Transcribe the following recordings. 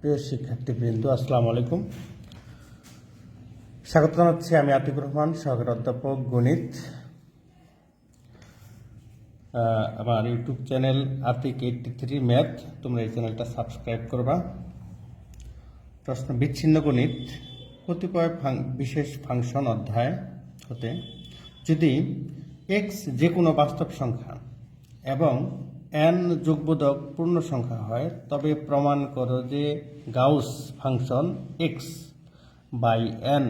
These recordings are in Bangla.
প্রিয় শিক্ষার্থীবৃন্দ, আসসালামু আলাইকুম। স্বাগত জানাচ্ছি আমি আতিকুর রহমান, সহকারী অধ্যাপক গণিত। আমার YouTube channel Atik eighty three math, তোমরা এই চ্যানেলটা সাবস্ক্রাইব করবা। প্রশ্ন বিচ্ছিন্ন গণিত, কতিপয় বিশেষ ফাংশন অধ্যায় হতে, যদি এক্স যে কোনো বাস্তব সংখ্যা এবং এন যোগবোধক পূর্ণ সংখ্যা হয়, তবে প্রমাণ করো যে Gauss function x by n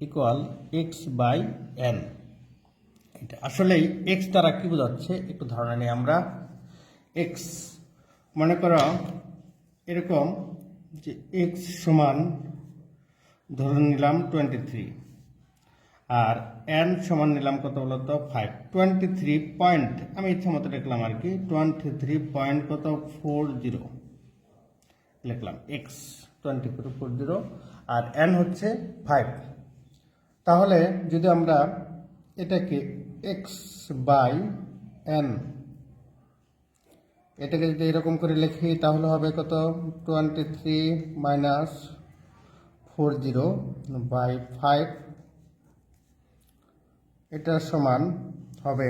equal x by n এটা আসলেই এক্স দ্বারা কি বোঝাচ্ছে? একটু ধারণা নিই আমরা এক্স মনে করো এরকম যে এক্স সমান ধরে নিলাম টোয়েন্টি থ্রি আর এন সমান নিলাম কত বলতো ফাইভ টোয়েন্টি থ্রি পয়েন্ট আমি ইচ্ছা মতো লিখলাম আর কি টোয়েন্টি থ্রি পয়েন্ট কত? ফোর জিরো লিখলাম x twenty four four zero আর এন হচ্ছে ফাইভ তাহলে যদি আমরা এটাকে এক্স বাই এন এটাকে যদি এরকম করে লিখি, তাহলে হবে কত? Twenty three minus four zero by five এটার সমান হবে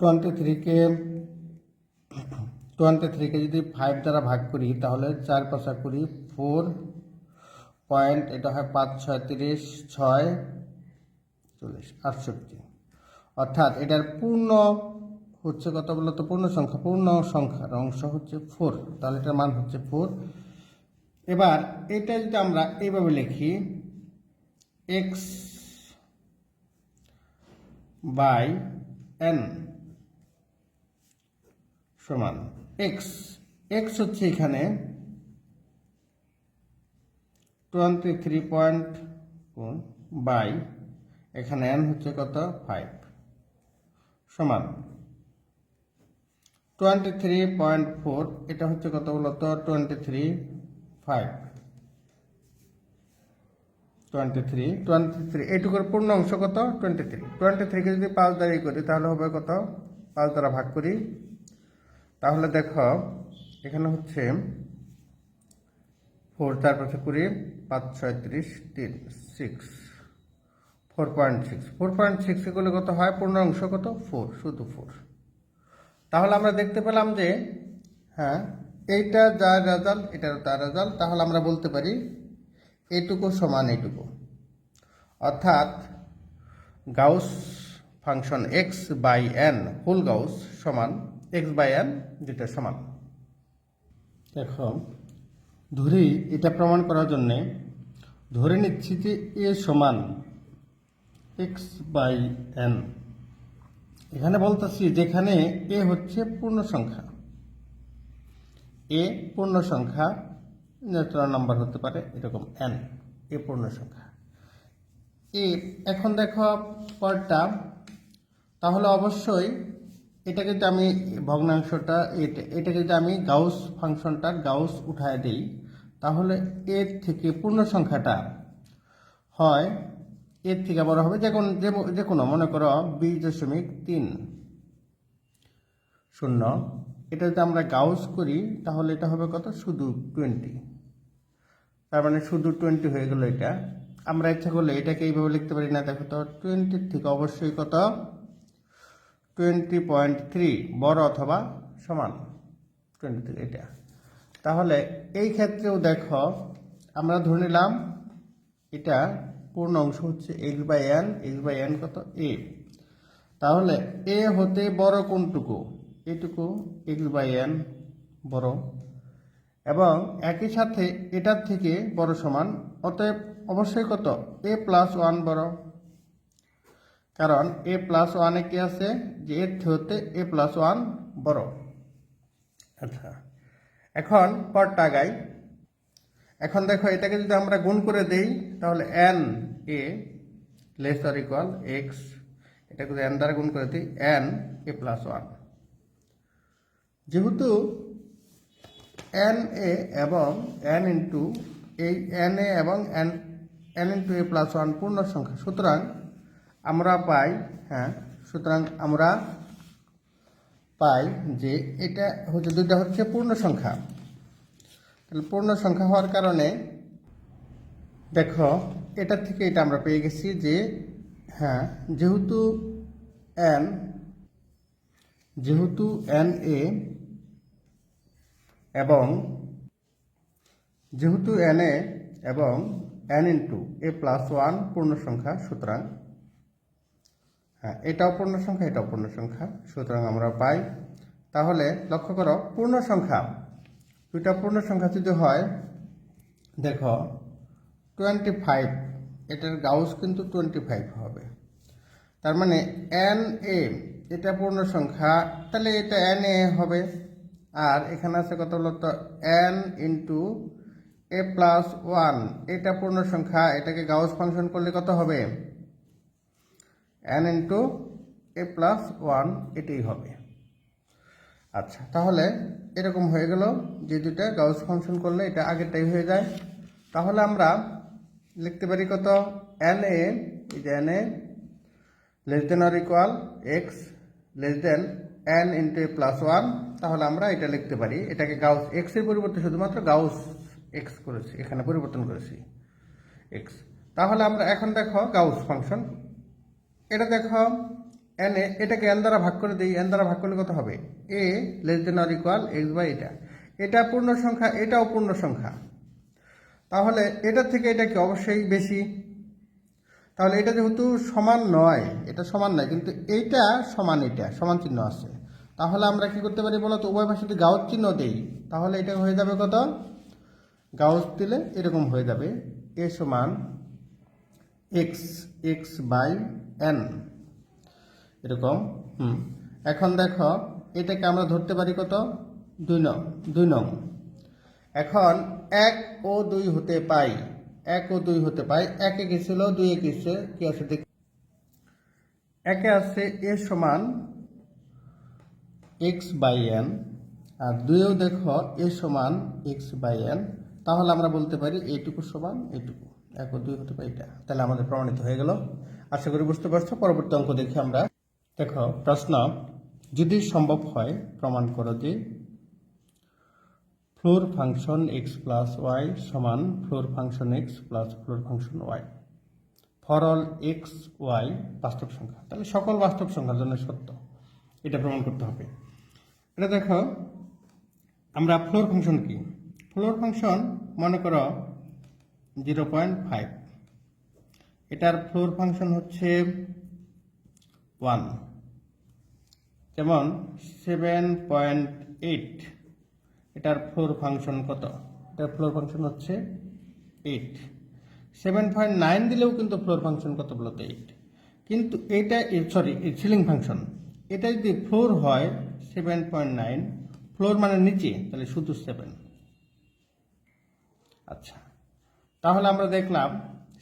টোয়েন্টি থ্রিকে টোয়েন্টি থ্রিকে যদি ফাইভ দ্বারা ভাগ করি, তাহলে চার পাঁচা করি ফোর পয়েন্ট এটা হয় পাঁচ, ছয়, তিরিশ, ছয়, চল্লিশ, আটষট্টি। অর্থাৎ এটার পূর্ণ হচ্ছে কত বলতো পূর্ণ সংখ্যা, পূর্ণ সংখ্যার অংশ হচ্ছে ফোর তাহলে এটার মান হচ্ছে ফোর এবার এটা যদি আমরা এইভাবে লিখি এক্স বাই এন সমান এক্স। এক্স হচ্ছে এখানে টোয়েন্টি থ্রি পয়েন্ট বাই। এখানে এন হচ্ছে কত? ফাইভ সমান টোয়েন্টি থ্রি পয়েন্ট ফোর এটা হচ্ছে কত বলতো? Twenty three five twenty three twenty three এইটুকুর পূর্ণ অংশ কত? টোয়েন্টি থ্রি টোয়েন্টি থ্রিকে যদি পাঁচ দ্বারাই করি, তাহলে হবে কত? পাঁচ দ্বারা ভাগ করি। তাহলে দেখো, এখানে হচ্ছে ফোর চার পাঁচে কুড়ি পাঁচ, ছয়, তিরিশ, তিন six four point six four point six এগুলো কত হয়? পূর্ণ অংশ কত? ফোর শুধু ফোর তাহলে আমরা দেখতে পেলাম যে হ্যাঁ এইটা যার রেজাল্ট এটারও তার রেজাল্ট তাহলে আমরা বলতে পারি এইটুকু সমান এইটুকু অর্থাৎ Gauss function x by n full Gauss সমান এক্স বাই এন যেটা সমান। দেখো, ধরি এটা প্রমাণ করার জন্যে ধরে নিচ্ছি যে এ সমান এক্স বাই এন এখানে বলতেছি যেখানে এ হচ্ছে পূর্ণ সংখ্যা এ পূর্ণ সংখ্যা ন্যাচারাল নাম্বার হতে পারে, এরকম এন এ পূর্ণ সংখ্যা। এ, এখন দেখো পরটা, তাহলে অবশ্যই এটা যদি আমি ভগ্নাংশটা, এটা এটা যদি আমি গাউস ফাংশনটা গাউস উঠায় দিই, তাহলে এর থেকে পূর্ণ সংখ্যাটা হয়, এর থেকে বড় হবে যে কোনো যে কোনো, মনে করো বিশ দশমিক তিন শূন্য। এটা যদি আমরা গাউস করি, তাহলে এটা হবে কত? শুধু টোয়েন্টি তার মানে শুধু টোয়েন্টি হয়ে গেল এটা। আমরা ইচ্ছা করলে এটাকে এইভাবে লিখতে পারি। না, দেখো তো টোয়েন্টির থেকে অবশ্যই কত? টোয়েন্টি পয়েন্ট থ্রি বড় অথবা সমান? টোয়েন্টি থ্রি এটা। তাহলে এই ক্ষেত্রেও দেখো, আমরা ধরে নিলাম এটা পূর্ণ অংশ হচ্ছে x by n x by n কত? এ তাহলে এ হতে বড় কোনটুকু? এটুকু এক্স বাই এন বড় এবং একই সাথে এটার থেকে বড় সমান, অতএব অবশ্যই কত? এ প্লাস ওয়ান বড়। কারণ এ প্লাস ওয়ানে কি আছে? যে এর হতে এ প্লাস ওয়ান বড়। আচ্ছা। এখন পরটা গাই এখন দেখো, এটাকে যদি আমরা গুণ করে দেই, তাহলে n a less or equal x এটাকে যদি এন দ্বারা গুণ করে দিই এন এ প্লাস ওয়ান যেহেতু এন এ এবং এন ইন্টু এই এন এ এবং n n into a plus one পূর্ণ সংখ্যা। সুতরাং আমরা পাই হ্যাঁ সুতরাং আমরা পাই যে এটা হচ্ছে দুইটা হচ্ছে পূর্ণ সংখ্যা। তাহলে পূর্ণ সংখ্যা হওয়ার কারণে দেখো, এটা থেকে এটা আমরা পেয়ে গেছি যে হ্যাঁ যেহেতু এন যেহেতু এন এ এবং যেহেতু এন এ এবং n into a plus one পূর্ণ সংখ্যা সুতরাং হ্যাঁ এটাও পূর্ণ সংখ্যা এটাও পূর্ণ সংখ্যা সুতরাং আমরা পাই। তাহলে লক্ষ্য করো পূর্ণ সংখ্যা দুইটা পূর্ণ সংখ্যা যদি হয়, দেখো টোয়েন্টি ফাইভ এটার গাউস কিন্তু টোয়েন্টি ফাইভ হবে। তার মানে এন এ এটা পূর্ণ সংখ্যা তাহলে এটা এন এ হবে। আর এখানে আছে কত বলতো n into a plus one এটা পূর্ণ সংখ্যা, এটাকে গাউস ফাংশন করলে কত হবে? N into a plus one এটাই হবে। আচ্ছা তাহলে এরকম হয়ে গেল যে দুটা গাউস ফাংশন করলে এটা আগেরটাই হয়ে যায়। তাহলে আমরা লিখতে পারি কত? এন এ এই যে n a less than or equal x less than n into a plus one তাহলে আমরা এটা লিখতে পারি। এটাকে গাউস এক্সের পরিবর্তে শুধুমাত্র গাউস এক্স করেছি, এখানে পরিবর্তন করেছি এক্স তাহলে আমরা এখন দেখো গাউস ফাংশন। এটা দেখো এন এ, এটাকে এন দ্বারা ভাগ করে দিই এন দ্বারা ভাগ করলে কত হবে? A less than or equal x by এটা এটা পূর্ণ সংখ্যা, এটাও পূর্ণ সংখ্যা। তাহলে এটা থেকে এটা কি অবশ্যই বেশি? তাহলে এটা যেহেতু সমান নয়, এটা সমান নয়, কিন্তু এইটা সমান এটা, সমান চিহ্ন আছে। তাহলে আমরা কি করতে পারি বলো তো? উভয় পাশে যদি গাউস চিহ্ন দেই, তাহলে এটা হয়ে যাবে কত? গাউস দিলে এরকম হয়ে যাবে। এ সমান এক্স এক্স বাই এন এরকম, হুম। এখন দেখো, এটাকে আমরা ধরতে পারি কত? দুই নং দুই নং। এখন এক ও দুই হতে পাই, এক ও দুই হতে পাই। একে গেছিল দুইয়ে গেছে কি আছে? দেখ একে আছে এ সমান এক্স বাই এন আর দুইয়েও দেখো এ সমান এক্স বাই এন তাহলে আমরা বলতে পারি এইটুকু সমান এইটুকু এক ও দুই হতে পাই এটা। তাহলে আমাদের প্রমাণিত হয়ে গেল। আশা করি বুঝতে পারছ। পরবর্তী অঙ্ক দেখি আমরা দেখো, প্রশ্ন, যদি সম্ভব হয় প্রমাণ করো যে floor function x plus y সমান floor function x plus floor function y for all x y বাস্তব সংখ্যা। তাহলে সকল বাস্তব সংখ্যার জন্য সত্য। এটা প্রমাণ করতে হবে। এটা দেখো, আমরা ফ্লোর ফাংশন কি? ফ্লোর ফাংশন মনে করো জিরো পয়েন্ট ফাইভ এটার ফ্লোর ফাংশন হচ্ছে ওয়ান যেমন সেভেন পয়েন্ট এইট এটার ফ্লোর ফাংশন কত? এটার ফ্লোর ফাংশন হচ্ছে এইট সেভেন পয়েন্ট নাইন দিলেও কিন্তু ফ্লোর ফাংশন কত বলতো? এইট কিন্তু এটা সরি সিলিং ফাংশন এটা যদি ফ্লোর হয় সেভেন পয়েন্ট নাইন ফ্লোর মানে নিচে, তাহলে শুধু সেভেন আচ্ছা তাহলে আমরা দেখলাম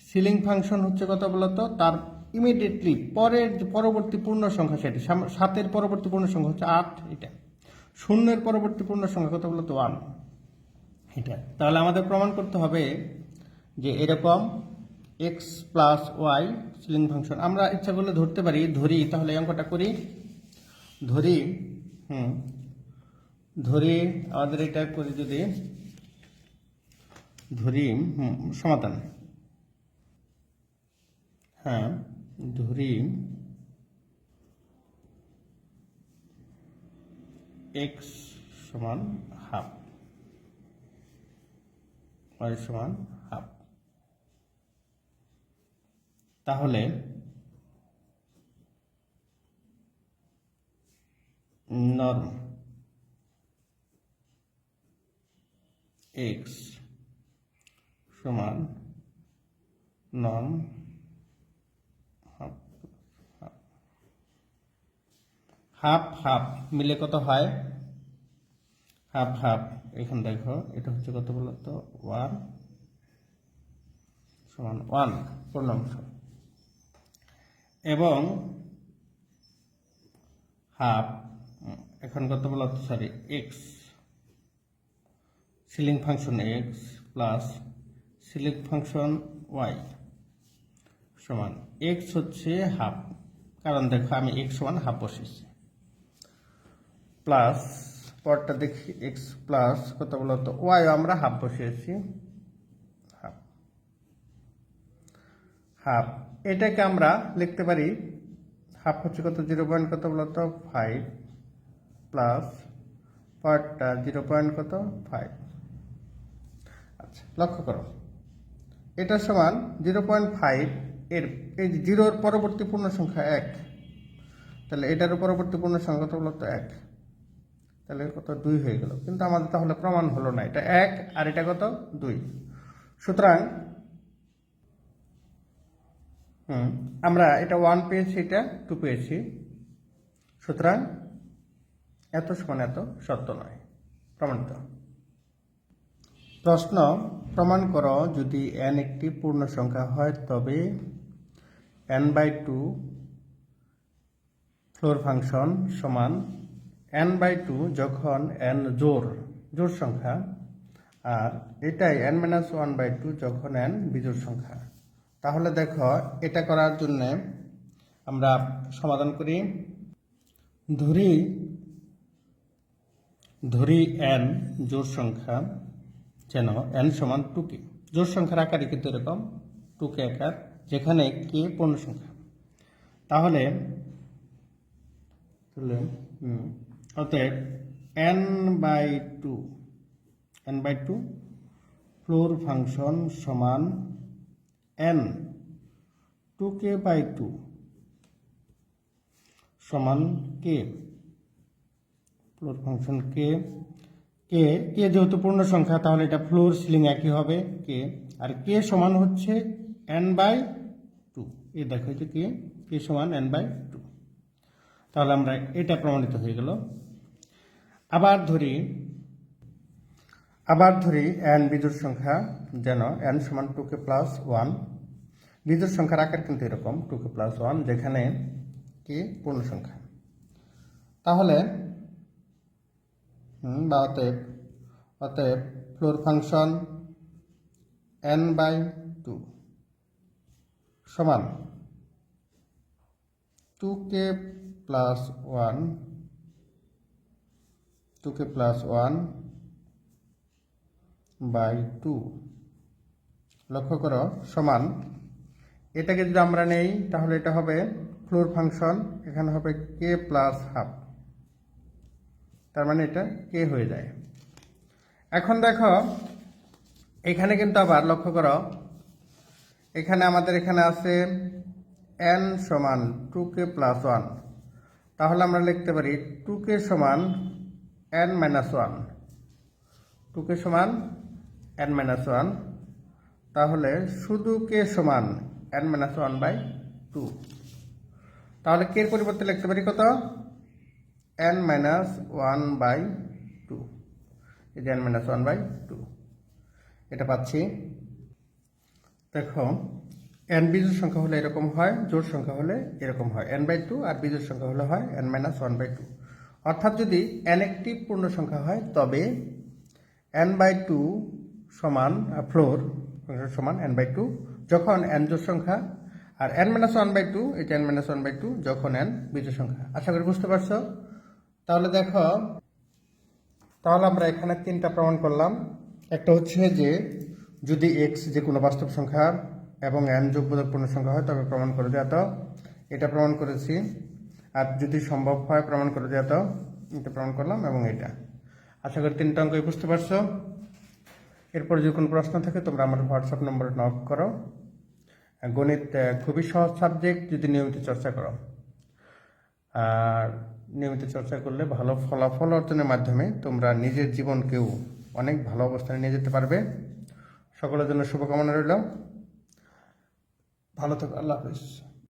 সিলিং ফাংশন হচ্ছে কত বলতো? তার ইমিডিয়েটলি পরের পরবর্তী পূর্ণ সংখ্যা সেটি সাতের পরবর্তী পূর্ণ সংখ্যা হচ্ছে আট, এটা। শূন্যের পরবর্তী পূর্ণ সংখ্যা কত বলতো? ওয়ান এটা। তাহলে আমাদের প্রমাণ করতে হবে যে এরকম x plus y ceiling function আমরা ইচ্ছা করলে ধরতে পারি, ধরি, তাহলে অঙ্কটা করি। ধরি, হুম, ধরি আমাদের এটা করি যদি, ধরি সমাধান। হ্যাঁ ধরি এক্স সমান হাফ ওয়াই সমান হাফ। তাহলে নর্ম এক্স সমান হাফ হাফ হাফ মিলে কত হয়? হাফ হাফ এখানে দেখো, এটা হচ্ছে কত বলতো ওয়ান সমান ওয়ান পূর্ণাংশ। এবং হাফ এখন কত বলা বলতো sorry x ceiling function x plus ceiling function y সমান এক্স হচ্ছে হাফ কারণ দেখো, আমি এক্স সমান হাফ বসেছি প্লাস পরটা দেখি এক্স প্লাস কত বলতো ওয়াই আমরা হাফ বসিয়েছি। হাফ হাফ এটাকে আমরা লিখতে পারি হাফ হচ্ছে কত? জিরো পয়েন্ট কত বলতো ফাইভ প্লাস পরটা জিরো পয়েন্ট কত? ফাইভ আচ্ছা লক্ষ্য করো। এটা সমান জিরো পয়েন্ট ফাইভ এর, এই জিরোর পরবর্তী পূর্ণ সংখ্যা এক। তাহলে এটার পরবর্তী পূর্ণ সংখ্যা কত বলতো? এক। তাহলে কত? দুই হয়ে গেল। কিন্তু আমাদের তাহলে প্রমাণ হলো না। এটা এক আর এটা কত? দুই। সুতরাং আমরা এটা ওয়ান পেয়েছি, এটা টু পেয়েছি। সুতরাং এত সমান এত সত্য নয়। প্রমাণিত। প্রশ্ন, প্রমাণ করো যদি এন একটি পূর্ণ সংখ্যা হয় তবে n by two floor function সমান n বাই টু যখন n জোর জোর সংখ্যা, আর এটাই n minus one by two যখন n বিজোড় সংখ্যা। তাহলে দেখো, এটা করার জন্য আমরা সমাধান করি। ধরি ধরি এন জোড় সংখ্যা, যেন এন সমান টু কে জোড় সংখ্যার আকারে কিন্তু এরকম টু কে আকার, যেখানে কে পূর্ণ সংখ্যা। তাহলে অতএব n by two n by two floor function সমান n two k by two সমান কে ফ্লোর ফাংশন কে কে কে যেহেতু পূর্ণ সংখ্যা, তাহলে এটা ফ্লোর সিলিং একই হবে কে আর কে সমান হচ্ছে এন বাই টু এ দেখো যে কে কে সমান এন বাই টু তাহলে আমরা এটা প্রমাণিত হয়ে গেল। আবার ধরি আবার ধরি এন বিজোড় সংখ্যা যেন এন সমান টু কে প্লাস ওয়ান বিজোড় সংখ্যার আকার কিন্তু এরকম টু কে প্লাস ওয়ান যেখানে কে পূর্ণ সংখ্যা। তাহলে বা অতএব অতএব floor function n by two সমান two k plus one two k plus one by two লক্ষ্য করো, সমান। এটাকে যদি আমরা নেই, তাহলে এটা হবে ফ্লোর ফাংশন এখানে হবে কে প্লাস হাফ তার মানে এটা কে হয়ে যায়। এখন দেখো, এখানে কিন্তু আবার লক্ষ্য করো, এখানে আমাদের এখানে আছে এন সমান টু কে প্লাস ওয়ান তাহলে আমরা লিখতে পারি টু কে সমান n minus one two k সমান এন মাইনাস ওয়ান তাহলে শুধু কে সমান n minus one by two তাহলে কে পরিবর্তে লিখতে পারি কত? N minus one by two এই যে n minus one by two এটা পাচ্ছি। দেখো এন বিজোড় সংখ্যা হলে এরকম হয়, জোড় সংখ্যা হলে এরকম হয়। এন বাই টু আর বিজোড় সংখ্যা হলে হয় n minus one by two অর্থাৎ যদি এন একটি পূর্ণ সংখ্যা হয়, তবে এন বাই টু সমান ফ্লোর সমান এন বাই টু যখন এন জোড় সংখ্যা, আর n minus one by two এটা n minus one by two যখন এন বিজোড় সংখ্যা। আশা করি বুঝতে পারছ? তাহলে দেখো, তাহলে আমরা এখানে তিনটা প্রমাণ করলাম। একটা হচ্ছে যে, যদি এক্স যে কোনো বাস্তব সংখ্যা এবং এন যোগবোধক পূর্ণ সংখ্যা হয় তবে প্রমাণ করে দেওয়া তো। এটা প্রমাণ করেছি। আর যদি সম্ভব হয়, প্রমাণ করে দেওয়া তো। এটা প্রমাণ করলাম এবং এটা। আশা করি তিনটা অঙ্কই বুঝতে পারছ। এরপর যদি কোনো প্রশ্ন থাকে, তোমরা আমার হোয়াটসঅ্যাপ নম্বরে নক করো। গণিত খুবই সহজ সাবজেক্ট, যদি নিয়মিত চর্চা করো। আর নিয়মিত চর্চা করলে ভালো ফলাফল অর্জনের মাধ্যমে তোমরা নিজের জীবনকেও অনেক ভালো অবস্থানে নিয়ে যেতে পারবে। সকলের জন্য শুভকামনা রইল। ভালো থাকো, আল্লাহ হাফিজ।